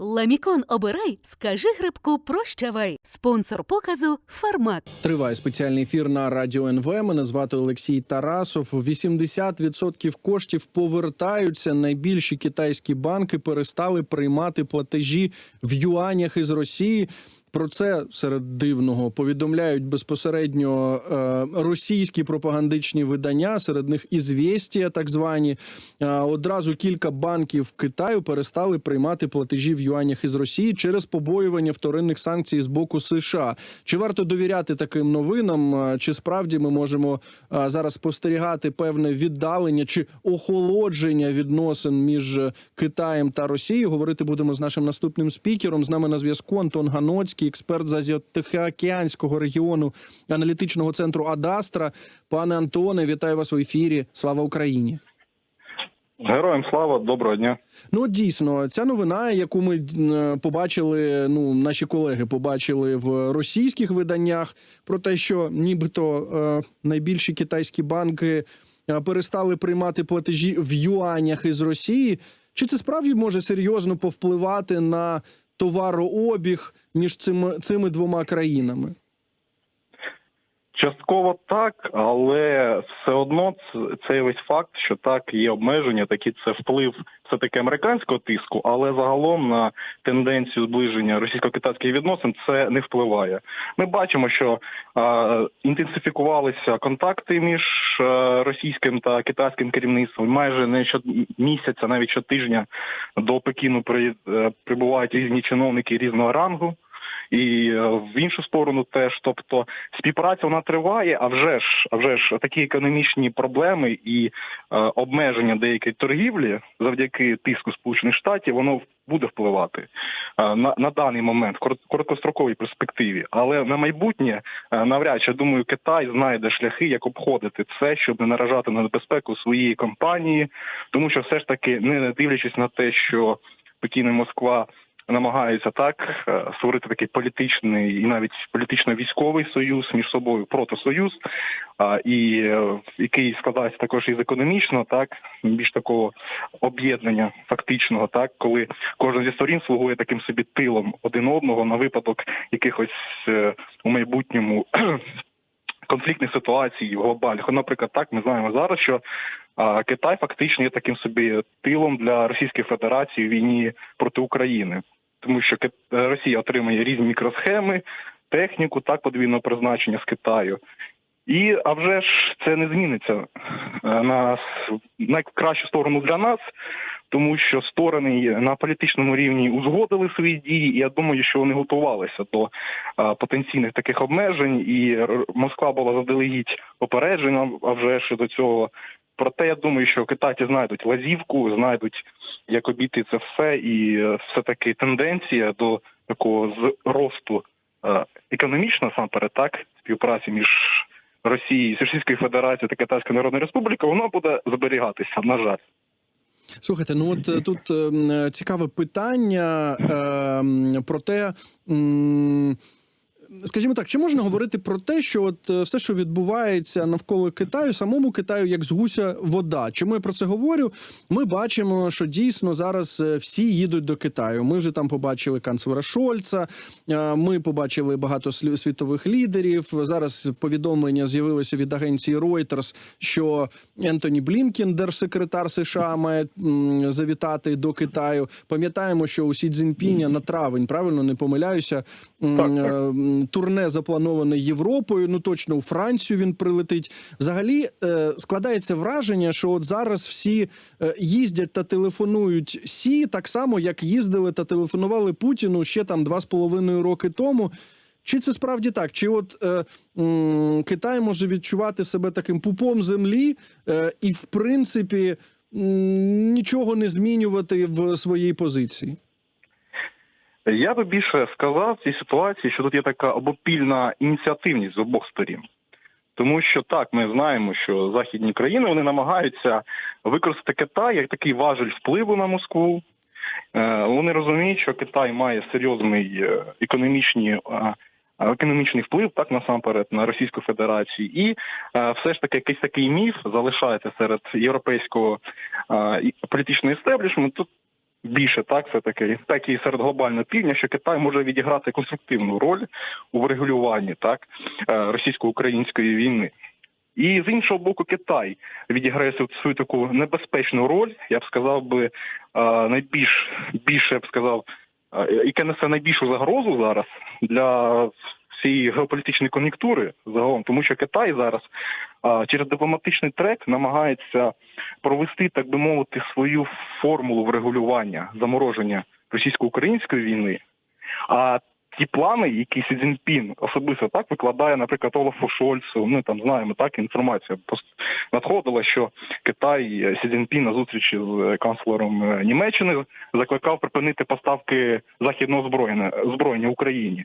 Ламікон обирай, скажи грибку прощавай. Спонсор показу Фармак. Триває спеціальний ефір на радіо НВ. Мене звати Олексій Тарасов. 80% коштів повертаються. Найбільші китайські банки перестали приймати платежі в юанях із Росії. Про це серед дивного повідомляють безпосередньо е, російські пропагандичні видання. Серед них ізвєстія, так звані. Е, одразу кілька банків Китаю перестали приймати платежі в юанях із Росії через побоювання вторинних санкцій з боку США. Чи варто довіряти таким новинам? Е, Чи справді ми можемо зараз спостерігати певне віддалення чи охолодження відносин між Китаєм та Росією? Говорити будемо з нашим наступним спікером. З нами на зв'язку Антон Ганоцький, експерт з Азіотихоокеанського регіону аналітичного центру Адастра. Пане Антоне, вітаю вас в ефірі. Слава Україні! Героям слава, доброго дня. Ну дійсно, ця новина, яку ми е, побачили, ну наші колеги побачили в російських виданнях, про те, що нібито е, найбільші китайські банки е, перестали приймати платежі в юанях із Росії. Чи це справді може серйозно повпливати на товарообіг між цими, цими двома країнами? Частково так, але все одно ц- цей весь факт, що так є обмеження, такі це вплив все таки американського тиску, але загалом на тенденцію зближення російсько-китайських відносин це не впливає. Ми бачимо, що е, інтенсифікувалися контакти між е, російським та китайським керівництвом. Майже не щомісяця, навіть щотижня до Пекіну при, е, прибувають різні чиновники різного рангу. І е, в іншу сторону теж, тобто співпраця вона триває, а вже ж, а вже ж такі економічні проблеми і е, обмеження деякої торгівлі завдяки тиску Сполучених Штатів, воно буде впливати е, на, на даний момент в корот- короткостроковій перспективі. Але на майбутнє е, навряд чи думаю, Китай знайде шляхи, як обходити це, щоб не наражати на небезпеку своєї компанії, тому що все ж таки, не дивлячись на те, що Пекін і Москва намагаються так е, створити такий політичний і навіть політично-військовий союз між собою протосоюз, а, і е, який складається також із економічно, так більш такого об'єднання фактичного, так коли кожен зі сторін слугує таким собі тилом один одного на випадок якихось е, у майбутньому. Конфліктних ситуацій глобальних, наприклад, так ми знаємо зараз, що а, Китай фактично є таким собі тилом для Російської Федерації в війні проти України тому що е, Росія отримує різні мікросхеми, техніку так подвійного призначення з Китаю. І а вже ж це не зміниться е, на найкращу сторону для нас, тому що сторони на політичному рівні узгодили свої дії, і я думаю, що вони готувалися до потенційних таких обмежень, і Москва була заздалегідь попереджена, а вже ж до цього. Проте я думаю, що китайці знайдуть лазівку, знайдуть як обійти це все, і е, все таки тенденція до такого зросту е, економічно насамперед, так співпраці між Росією, Російською Федерацією та Китайською Народною Республікою, воно буде зберігатися. На жаль. Слухайте, ну от е, тут е, цікаве питання е, про те. м, Скажімо так, чи можна говорити про те, що от е, все, що відбувається навколо Китаю, самому Китаю як з гуся вода? Чому я про це говорю? Ми бачимо, що дійсно зараз е, всі їдуть до Китаю. Ми вже там побачили канцлера Шольца, е, ми побачили багато світових лідерів. Зараз повідомлення з'явилося від агенції Reuters, що Ентоні Блінкін, держсекретар США, має завітати до Китаю. Пам'ятаємо, що у Сі Цзіньпіня на травень, правильно не помиляюся. Так, так. Турне заплановане Європою. Ну точно у Францію він прилетить. Взагалі е, складається враження, що от зараз всі е, їздять та телефонують сі, так само як їздили та телефонували Путіну ще там два з половиною роки тому. Чи це справді так? Чи от е, м, Китай може відчувати себе таким пупом землі е, і, в принципі, нічого не змінювати в своїй позиції? Я би більше сказав в цій ситуації, що тут є така обопільна ініціативність з обох сторін. Тому що так, ми знаємо, що західні країни вони намагаються використати Китай як такий важель впливу на Москву. Е, Вони розуміють, що Китай має серйозний е, економічні, е, економічний вплив так насамперед на Російську Федерацію, і все ж таки якийсь такий міф залишається серед європейського політичного істеблішменту, більше так, все таки, так і серед глобального півдня, що Китай може відіграти конструктивну роль у врегулюванні так е, російсько-української війни. І з іншого боку, Китай відіграє свою- таку небезпечну роль, я б сказав би, е, найбільш більше я б сказав, е, яке несе найбільшу загрозу зараз для всієї геополітичної кон'юнктури загалом, тому що Китай зараз а, через дипломатичний трек намагається провести, так би мовити, свою формулу врегулювання замороження російсько-української війни. А ті плани, які Сі Цзіньпін особисто так викладає, наприклад, Олафу Шольцу, ми там знаємо так інформація. Надходила, що Китай е, Сі Цзіньпін на зустрічі з канцлером е, Німеччини закликав припинити поставки західного зброєння зброєння Україні.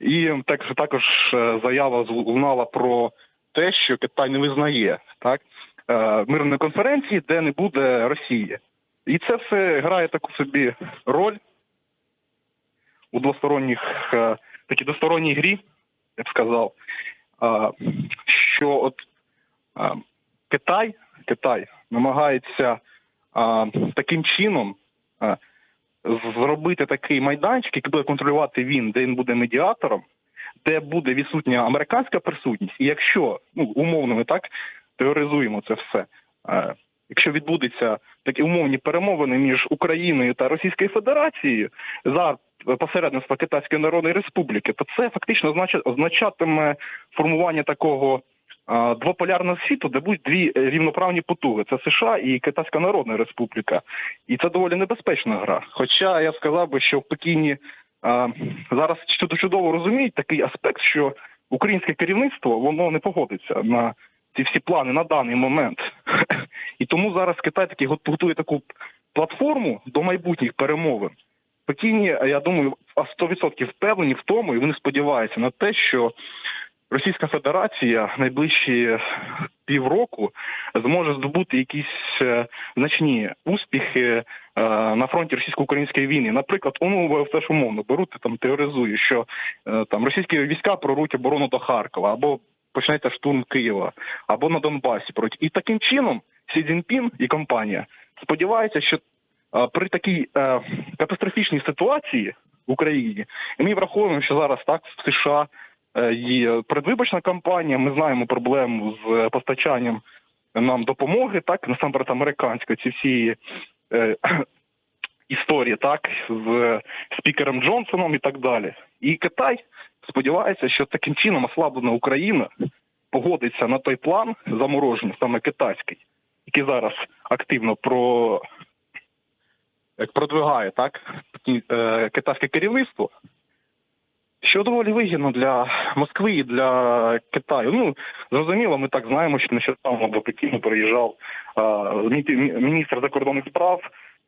І так також е, заява лунала про те, що Китай не визнає так е, мирної конференції, де не буде Росії. І це все грає таку собі роль у двосторонніх е, такій двосторонній грі, я б сказав, е, що от е, Китай, Китай намагається таким чином зробити такий майданчик, який буде контролювати він, де він буде медіатором, де буде відсутня американська присутність, і якщо ну умовно ми так теоризуємо це все. Якщо відбудеться такі умовні перемовини між Україною та Російською Федерацією за посередництва Китайської Народної Республіки, то це фактично означа- означатиме формування такого двополярного світу, де будуть дві е, рівноправні потуги: це США і Китайська Народна Республіка. І це доволі небезпечна гра. Хоча я сказав би, що в Пекіні зараз чудово розуміють такий аспект, що українське керівництво воно не погодиться на ці всі плани на даний момент. І тому зараз Китай таки готує таку платформу до майбутніх перемовин. В Пекіні, я думаю, а 100% впевнені в тому, і вони сподіваються на те, що Російська Федерація найближчі півроку зможе здобути якісь е, значні успіхи е, на фронті російсько-української війни. Наприклад, ну все ж умовно беруть там теоризую, що е, там російські війська прорвуть оборону до Харкова або почнеться штурм Києва, або на Донбасі прорвуть. І таким чином Сі Цзіньпін і компанія сподіваються, що при такій е, катастрофічній ситуації в Україні, ми враховуємо, що зараз так в США е, є предвиборчна кампанія. Ми знаємо проблему з постачанням нам допомоги, так насамперед американської ці всі е, історії, так з спікером Джонсоном і так далі. І Китай сподівається, що таким чином ослаблена Україна погодиться на той план замороження, саме китайський, який зараз активно про як продвигає так е, китайське керівництво. Що доволі вигідно для Москви і для Китаю. Ну зрозуміло, ми так знаємо, що нещодавно до Пекіну приїжджав е, міністр закордонних справ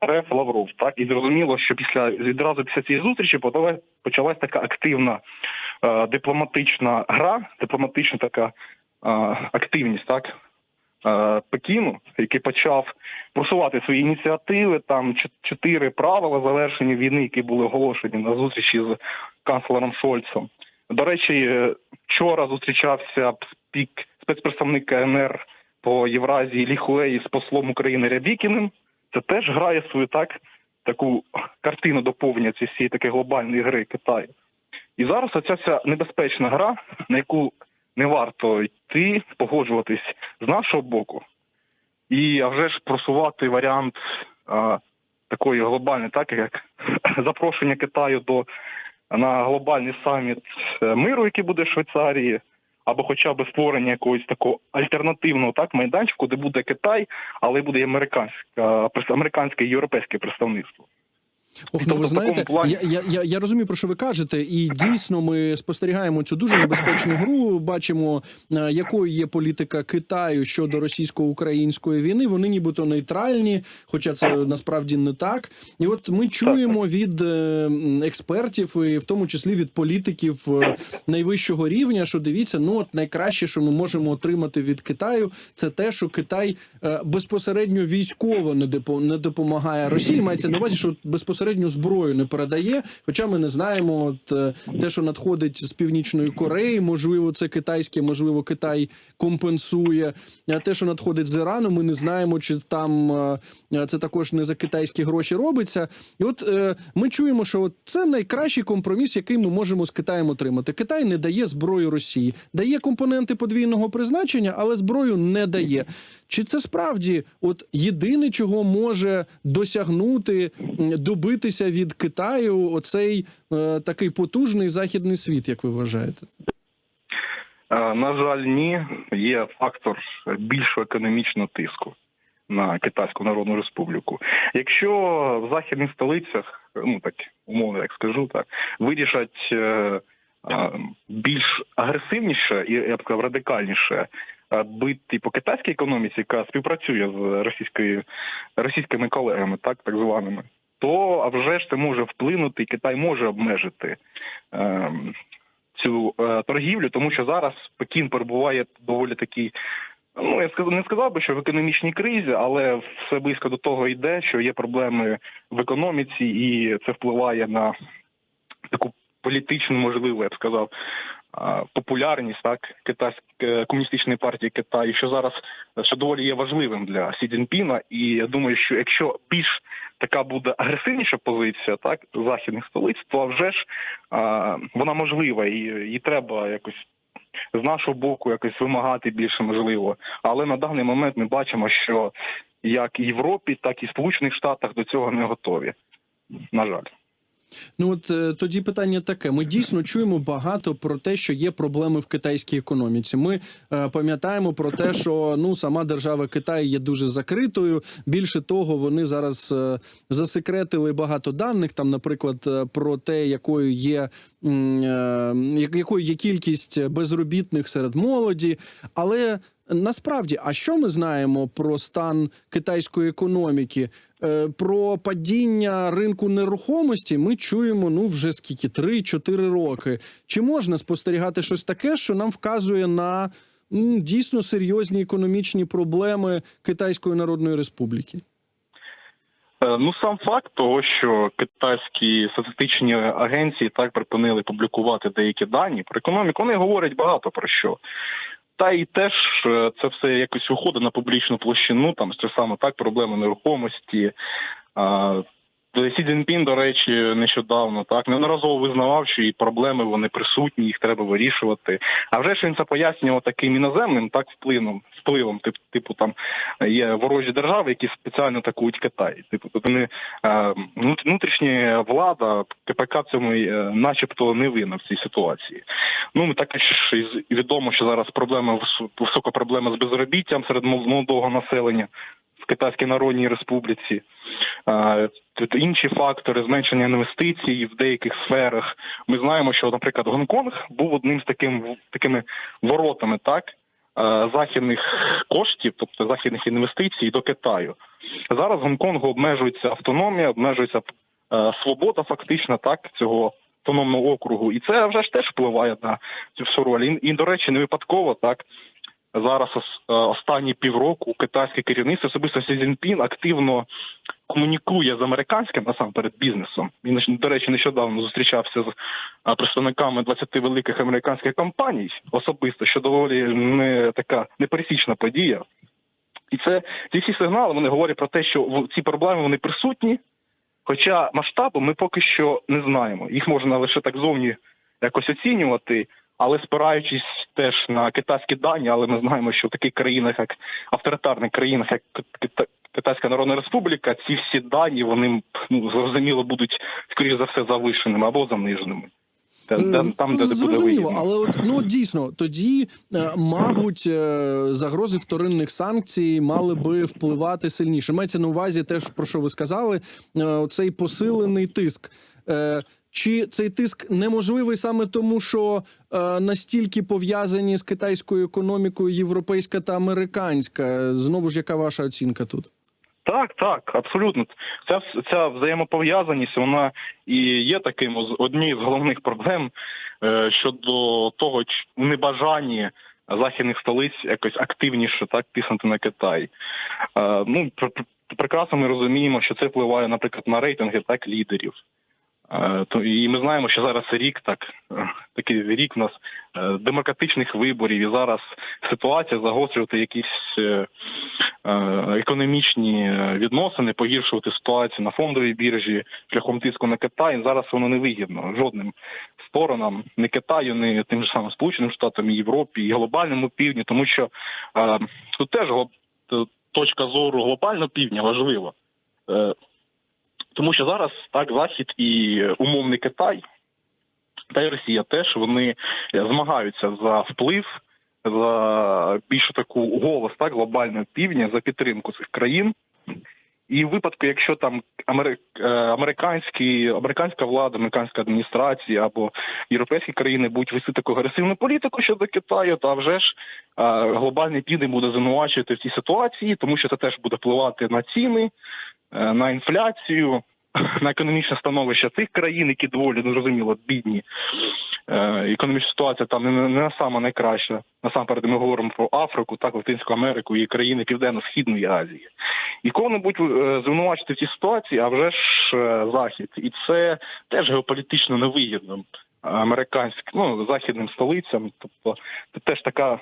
РФ Лавров. Так і зрозуміло, що після відразу після цієї зустрічі подала- почалась така активна е, дипломатична гра, дипломатична така е, активність, так Пекіну, який почав просувати свої ініціативи. Там чот- чотири правила завершення війни, які були оголошені на зустрічі з канцлером Шольцем. До речі, е, вчора зустрічався спецпредставник КНР по Євразії Ліхуеї з послом України Рябікіним. Це теж грає свою так таку картину доповнення цієї такої глобальної гри Китаю. І зараз оця вся небезпечна гра, на яку не варто йти, погоджуватись з нашого боку, і а вже ж просувати варіант а, такої глобальної, так як запрошення Китаю до на глобальний саміт е, миру, який буде в Швейцарії, або хоча б створення якогось такого альтернативного так майданчику, де буде Китай, але буде і американська американське і європейське представництво. Ох, ну Тобто ви знаєте, я, я, я, я розумію, про що ви кажете, і дійсно ми спостерігаємо цю дуже небезпечну гру. Бачимо, е, якою є політика Китаю щодо російсько-української війни. Вони нібито нейтральні, хоча це насправді не так. І от ми чуємо від е, експертів, і в тому числі від політиків е, найвищого рівня, що дивіться, ну от найкраще, що ми можемо отримати від Китаю, це те, що Китай безпосередньо військово не допомагає Росії. Мається на увазі, що безпосередньо безпосередньо зброю не передає. Хоча ми не знаємо, от е, те, що надходить з північної Кореї, можливо, це китайське, можливо, Китай компенсує. А те, що надходить з Ірану, ми не знаємо, чи там е, це також не за китайські гроші робиться. І от е, ми чуємо, що от це найкращий компроміс, який ми можемо з Китаєм отримати. Китай не дає зброю Росії, дає компоненти подвійного призначення, але зброю не дає. Чи це справді от єдине, чого може досягнути, м, добитися від Китаю оцей е, такий потужний західний світ, як ви вважаєте? Е, На жаль, ні. Є фактор більшого економічного тиску на Китайську Народну Республіку. Якщо в західних столицях, ну так умовно як скажу, так вирішать е, е, більш агресивніше і я б сказав радикальніше бити по китайській економіці, яка співпрацює з російською російськими колегами, так так званими, то вже ж це може вплинути, Китай може обмежити. Е, цю е, торгівлю, тому що зараз Пекін перебуває доволі такий. Ну я не сказав би, що в економічній кризі, але все близько до того йде, що є проблеми в економіці, і це впливає на таку політичну, можливо, я б сказав, популярність так китайської комуністичної партії Китаю, що зараз е, що доволі є важливим для Сі Цзіньпіна. І я думаю, що якщо більш така буде агресивніша позиція, так західних столиць, то вже ж а, вона можлива і її треба якось. З нашого боку якось вимагати більше можливо, але на даний момент ми бачимо, що як Європі, так і Сполучених Штатах до цього не готові. На жаль. Ну от е, тоді питання таке: ми дійсно чуємо багато про те, що є проблеми в китайській економіці. Ми е, пам'ятаємо про те, що ну сама держава Китай є дуже закритою. Більше того, вони зараз е, засекретили багато даних. Там, наприклад, е, про те, якою є е, якою є кількість безробітних серед молоді, але. Насправді, а що ми знаємо про стан китайської економіки? Е, Про падіння ринку нерухомості ми чуємо ну вже скільки 3-4 роки. Чи можна спостерігати щось таке, що нам вказує на м, дійсно серйозні економічні проблеми Китайської Народної Республіки? Е, Ну сам факт того, що китайські статистичні агенції так припинили публікувати деякі дані про економіку, вони говорять багато про що. Та і теж е, це все якось виходить на публічну площину, там те саме так, проблеми нерухомості. Сі Цзіньпін, до речі, нещодавно так неодноразово визнавав, що і проблеми вони присутні, їх треба вирішувати. А вже ж він це пояснював таким іноземним так впливом, впливом, тип, типу там є ворожі держави, які спеціально атакують Китай. Типу, тобто вони е, внутрішня влада КПК цьому, е, начебто, не винна в цій ситуації. Ну також із- відомо, що зараз проблема вис- висока проблема з безробіттям серед молодого населення в Китайській Народній Республіці. Інші фактори зменшення інвестицій в деяких сферах. Ми знаємо, що, наприклад, Гонконг був одним з таким такими воротами, так західних коштів, тобто західних інвестицій до Китаю. Зараз Гонконгу обмежується автономія, обмежується свобода, фактично так цього автономного округу, і це вже ж теж впливає на цю всю роль. І, і до речі, не випадково так. Зараз е, останні півроку китайське керівництво, особисто Сі Цзіньпін, активно комунікує з американським насамперед бізнесом. Він до речі, нещодавно зустрічався з представниками 20 великих американських компаній особисто, що доволі не така непересічна подія. І це ці всі сигнали вони говорять про те, що ці проблеми вони присутні, хоча масштабу ми поки що не знаємо. Їх можна лише так зовні якось оцінювати, але спираючись теж на китайські дані, але ми знаємо, що в таких країнах, як авторитарних країнах, як Китайська Народна Республіка, ці всі дані вони ну зрозуміло будуть скоріш за все завишеними або заниженими. Та- Там, де Е, Зрозуміло, але от ну дійсно тоді, е, мабуть, е, загрози вторинних санкцій мали би впливати сильніше. Мається на увазі те, про що ви сказали, е, цей посилений тиск. Чи цей тиск неможливий саме тому, що е, настільки пов'язані з китайською економікою європейська та американська? Знову ж яка ваша оцінка тут? Так, так, абсолютно. Ця ця взаємопов'язаність вона і є таким однією з головних проблем е, щодо того, небажання західних столиць якось активніше так тиснути на Китай. Е, ну прекрасно ми розуміємо, що це впливає, наприклад, на рейтинги так лідерів. То і ми знаємо, що зараз рік так такий рік у нас е, демократичних виборів, і зараз ситуація загострювати якісь е, е, економічні відносини, погіршувати ситуацію на фондовій біржі шляхом тиску на Китай. Зараз воно не вигідно жодним сторонам, не Китаю, не тим же самим Сполученим Штатам, і Європі, і глобальному півдні, тому що тут теж точка зору глобального півдня важлива. Е, тому що зараз так Захід і умовний Китай та й Росія теж вони е, змагаються за вплив, за більшу таку голос так глобального півдня за підтримку цих країн. І в випадку, якщо там е, американські, американська влада, американська адміністрація або європейські країни будуть вести таку агресивну політику щодо Китаю, то вже ж е, глобальний південь буде звинувачувати в цій ситуації, тому що це теж буде впливати на ціни, е, на інфляцію, на економічне становище цих країн, які доволі ну, зрозуміло бідні. Е, Економічна ситуація там не, не сама найкраща. Насамперед ми говоримо про Африку, так Латинську Америку і країни Південно-Східної Азії. І кого-небудь е, звинувачити в цій ситуації, а вже ж е, захід, і це теж геополітично невигідно американським, ну західним столицям. Тобто це теж така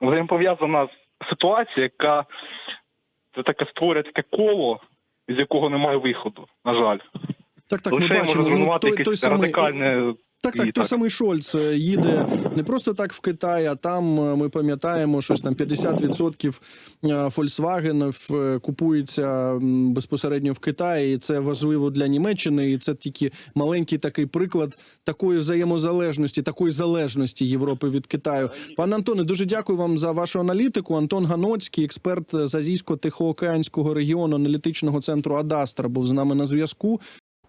взаємопов'язана ситуація, яка це таке створює таке коло, з якого немає виходу. На жаль, Так, так, ми лише може бачимо. Ну, той, той самий, радикальне. Так, І так, той так. самий Шольц е, їде не просто так в Китай, а там е, ми пам'ятаємо, щось там 50% е, Volkswagen е, купується безпосередньо в Китаї. І це важливо для Німеччини. І це тільки маленький такий приклад такої взаємозалежності, такої залежності Європи від Китаю. Пане Антоне, дуже дякую вам за вашу аналітику. Антон Ганоцький, експерт з Азійсько-Тихоокеанського регіону аналітичного центру Адастра, був з нами на зв'язку.